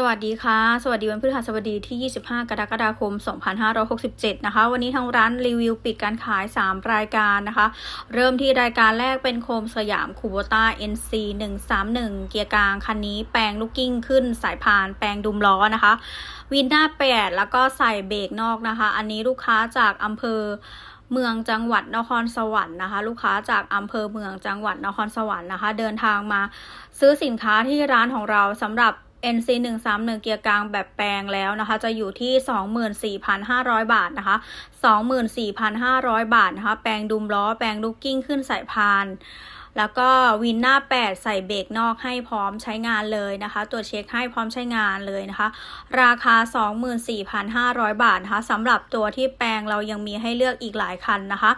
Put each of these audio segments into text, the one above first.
สวัสดีค่ะ สวัสดีวันพฤหัสบดีที่ 25 กรกฎาคม 2567 นะคะ วันนี้ทางร้านรีวิวปิดการขาย 3 รายการนะคะ เริ่มที่รายการแรกเป็นโคมสยามคูโบต้า NC 131 เกียร์กลาง คันนี้แปลงลูกกิ้งขึ้นสายพาน แปลงดุมล้อนะคะ วินหน้า 8 แล้วก็ใส่เบรกนอกนะคะ อันนี้ลูกค้าจากอำเภอเมืองจังหวัดนครสวรรค์นะคะ ลูกค้าจากอำเภอเมืองจังหวัดนครสวรรค์นะคะ เดินทางมาซื้อสินค้าที่ร้านของเราสำหรับ NC 1 3 1เกียร์กลางแบบแปลงแล้วนะคะ จะอยู่ที่ 24,500 บาทนะคะ 24,500 บาทนะคะ แปลงดุมล้อ แปลงลูกกิ้งขึ้นสายพานแล้วก็วินหน้า 8 ใส่เบรกนอกให้พร้อมใช้งานเลยนะคะ ตัวจเช็คให้พร้อมใช้งานเลยนะคะ ราคา 24,500 บาทนะคะสำหรับตัวที่แปลงเรายังมีให้เลือกอีกหลายคันนะคะ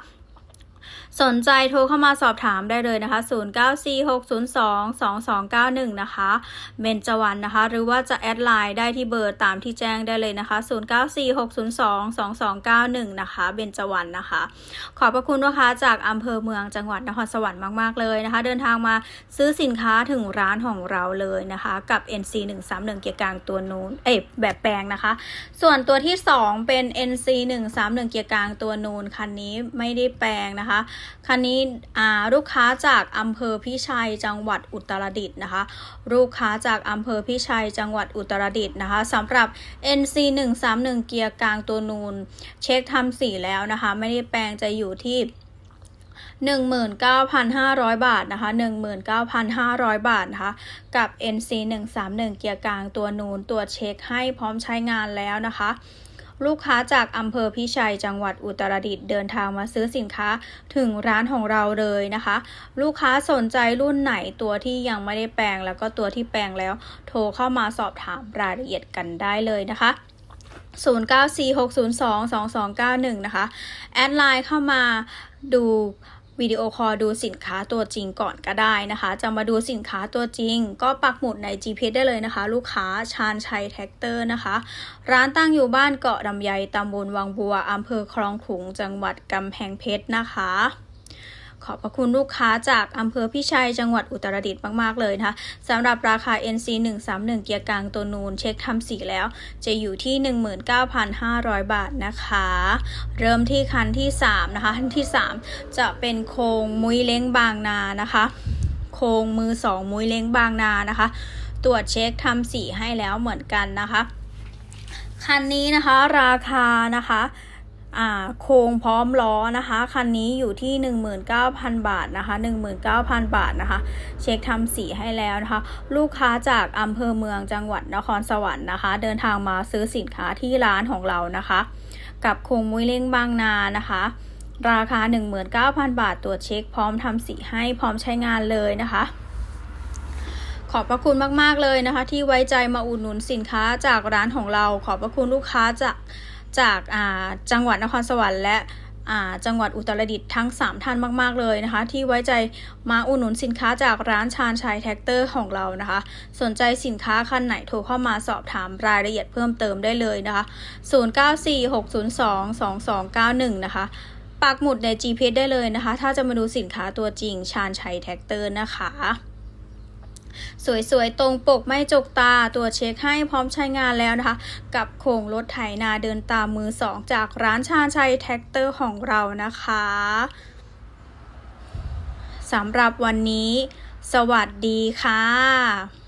สนใจโทรเข้ามาสอบถามได้เลยนะคะ 0946022291 นะคะเบนจวันนะคะ หรือว่าจะแอดไลน์ได้ที่เบอร์ตามที่แจ้งได้เลยนะคะ 0946022291 นะคะเบนจวันนะคะ ขอบพระคุณลูกค้าจากอำเภอเมืองจังหวัดนครสวรรค์มาก ๆ เลยนะคะ เดินทางมาซื้อสินค้าถึงร้านของเราเลยนะคะ กับ NC 131เกียร์กลางตัวนู้นเอ๊ะแบบแปลงนะคะ ส่วนตัวที่ 2 เป็น NC 131เกียร์กลางตัวนูนคันนี้ไม่ได้แปลงนะคะคันนี้ลูกค้าจากอำเภอพิชัยจังหวัดอุตรดิตถ์นะคะ ลูกค้าจากอำเภอพิชัยจังหวัดอุตรดิตถ์นะคะสำหรับ NC 131เกียร์กลางตัวนูน เช็คทำสีแล้วนะคะ ไม่ได้แปลงจะอยู่ที่19,500 บาทนะคะ 19,500 บาทนะคะ กับ NC 131เกียร์กลางตัวนูนตัวเช็คให้พร้อมใช้งานแล้วนะคะ ลูกค้าจากอำเภอพิชัยจังหวัดอุตรดิตถ์เดินทางมาซื้อสินค้าถึงร้านของเราเลยนะคะ ลูกค้าสนใจรุ่นไหนตัวที่ยังไม่ได้แปลงแล้วก็ตัวที่แปลงแล้ว โทรเข้ามาสอบถามรายละเอียดกันได้เลยนะคะ0946022291 นะคะ แอดไลน์เข้ามาดู วิดีโอคอลดูสินค้าตัวจริงก่อนก็ได้นะคะ จะมาดูสินค้าตัวจริง ก็ปักหมุดใน GPS ได้เลยนะคะ ลูกค้าชาญชัยแท็กเตอร์นะคะ ร้านตั้งอยู่บ้านเกาะดำไยตำบลวังบัวอำเภอคลองขลุงจังหวัดกำแพงเพชรนะคะ ขอบพระคุณลูกค้าจากอำเภอพิชัยจังหวัดอุตรดิตถ์มาก ๆ เลยนะคะสำหรับราคา NC 131เกียร์กลางตัวนูนเช็คทำสีแล้ว จะอยู่ที่ 19,500 บาทนะคะ เริ่มที่คันที่ 3 นะคะ คันที่ 3 จะเป็นโครงมุ้ยเล้งบางนานะคะ โครงมือ 2 มุ้ยเล้งบางนานะคะ ตรวจเช็คทำสีให้แล้วเหมือนกันนะคะ คันนี้นะคะราคานะคะ โครงพร้อมล้อนะคะ คันนี้อยู่ที่ 19,000 บาทนะคะ 19,000 บาทนะคะ เช็คทำสีให้แล้วนะคะ ลูกค้าจากอำเภอเมืองจังหวัดนครสวรรค์นะคะ เดินทางมาซื้อสินค้าที่ร้านของเรานะคะ กับโครงมุ้ยเล้งบางนานะคะ ราคา 19,000 บาทตรวจเช็คพร้อมทำสีให้พร้อมใช้งานเลยนะคะขอบพระคุณมาก ๆ เลยนะคะ ที่ไว้ใจมาอุดหนุนสินค้าจากร้านของเรา ขอบพระคุณลูกค้าจาก จากาจังหวัดนครสวรรค์และจังหวัดอุตรดิตถ์ทั้ง 3 ท่านมากๆเลยนะคะ ที่ไว้ใจมาอุดหนุนสินค้าจากร้านชาญชัยแท็กเตอร์ของเรานะคะ สนใจสินค้าคันไหนโทรเข้ามาสอบถามรายละเอียดเพิ่มเติมได้เลยนะคะ 0946022291 นะคะปักหมุดใน GPS ได้เลยนะคะ ถ้าจะมาดูสินค้าตัวจริงชาญชัยแท็กเตอร์นะคะ สวยๆ ตรงปกไม่จกตาตัวเช็คให้พร้อมใช้งานแล้วนะคะ กับโครงรถไถนาเดินตามมือสองจากร้านชาญชัยแท็กเตอร์ของเรานะคะสำหรับวันนี้ สวัสดีค่ะ